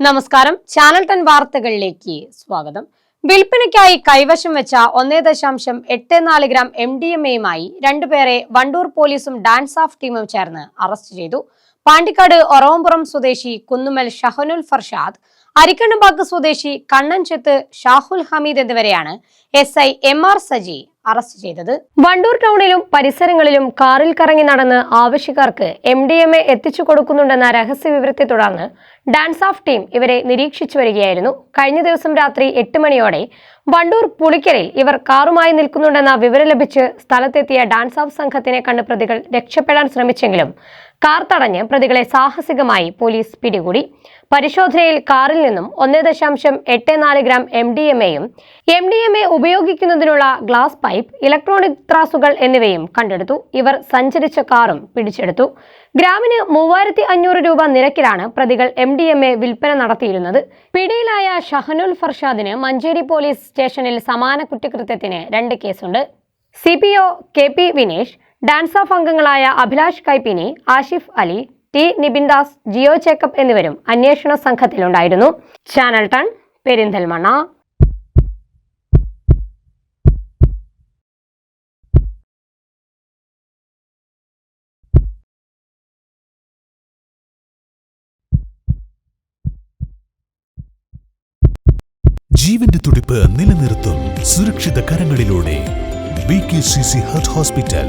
നമസ്കാരം. Channel ten വാർത്തകളിലേക്ക് സ്വാഗതം. വിൽപ്പനയ്ക്കായി കൈവശം വെച്ച ഒന്നേ ദശാംശം എട്ട് നാല് ഗ്രാം എം ഡി എം എയുമായി രണ്ടുപേരെ വണ്ടൂർ പോലീസും ഡാൻസ് ഓഫ് ടീമും ചേർന്ന് അറസ്റ്റ് ചെയ്തു. പാണ്ടിക്കാട് ഒറവംപുറം സ്വദേശി കുന്നുമൽ ഷഹനുൽ ഫർഷാദ് അരിക്കണ്ണമ്പാക്ക് സ്വദേശി കണ്ണൻചെത്ത് ഷാഹുൽ ഹമീദ് എന്നിവരെയാണ് S I M R Saji arrest ചെയ്തത്. വണ്ടൂർ ടൗണിലും പരിസരങ്ങളിലും കാറിൽ കറങ്ങി നടന്ന് ആവശ്യക്കാർക്ക് എം ഡി എം എ എത്തിച്ചു കൊടുക്കുന്നുണ്ടെന്ന രഹസ്യ വിവരത്തെ തുടർന്ന് ഡാൻസ് ഓഫ് ടീം ഇവരെ നിരീക്ഷിച്ചു വരികയായിരുന്നു. കഴിഞ്ഞ ദിവസം രാത്രി എട്ട് മണിയോടെ വണ്ടൂർ പുളിക്കരയിൽ ഇവർ കാറുമായി നിൽക്കുന്നുണ്ടെന്ന വിവരം ലഭിച്ച് സ്ഥലത്തെത്തിയ ഡാൻസ് ഓഫ് സംഘത്തിനെ കണ്ട് പ്രതികൾ രക്ഷപ്പെടാൻ ശ്രമിച്ചെങ്കിലും കാർ തടഞ്ഞ് പ്രതികളെ സാഹസികമായി പോലീസ് പിടികൂടി. പരിശോധനയിൽ കാറിൽ നിന്നും ഒന്നേ ദശാംശം എട്ട് നാല് ഗ്രാം എം ഡി എം എയും എം ഡി എം എ ഉപയോഗിക്കുന്നതിനുള്ള ഗ്ലാസ് പൈപ്പ് ഇലക്ട്രോണിക് ത്രാസുകൾ എന്നിവയും കണ്ടെടുത്തു. ഇവർ സഞ്ചരിച്ച കാറും പിടിച്ചെടുത്തു. ഗ്രാമിന് മൂവായിരത്തി അഞ്ഞൂറ് രൂപ നിരക്കിലാണ് പ്രതികൾ എം ഡി എം എ വിൽപ്പന നടത്തിയിരുന്നത്. പിടിയിലായ ഷഹനുൽ ഫർഷാദിന് മഞ്ചേരി പോലീസ് സ്റ്റേഷനിൽ സമാന കുറ്റകൃത്യത്തിന് രണ്ട് കേസുണ്ട്. C P O K P Vinesh DANSAF അംഗങ്ങളായ അഭിലാഷ് കൈപ്പിനി ആഷിഫ് അലി ടി നിബിൻദാസ് ജിയോ ചേക്കപ്പ് എന്നിവരും അന്വേഷണ സംഘത്തിലുണ്ടായിരുന്നു. Channel ten Perinthalmanna. ജീവന്റെ തുടിപ്പ് നിലനിർത്തും സുരക്ഷിത കരങ്ങളിലൂടെ. B K C C heart hospital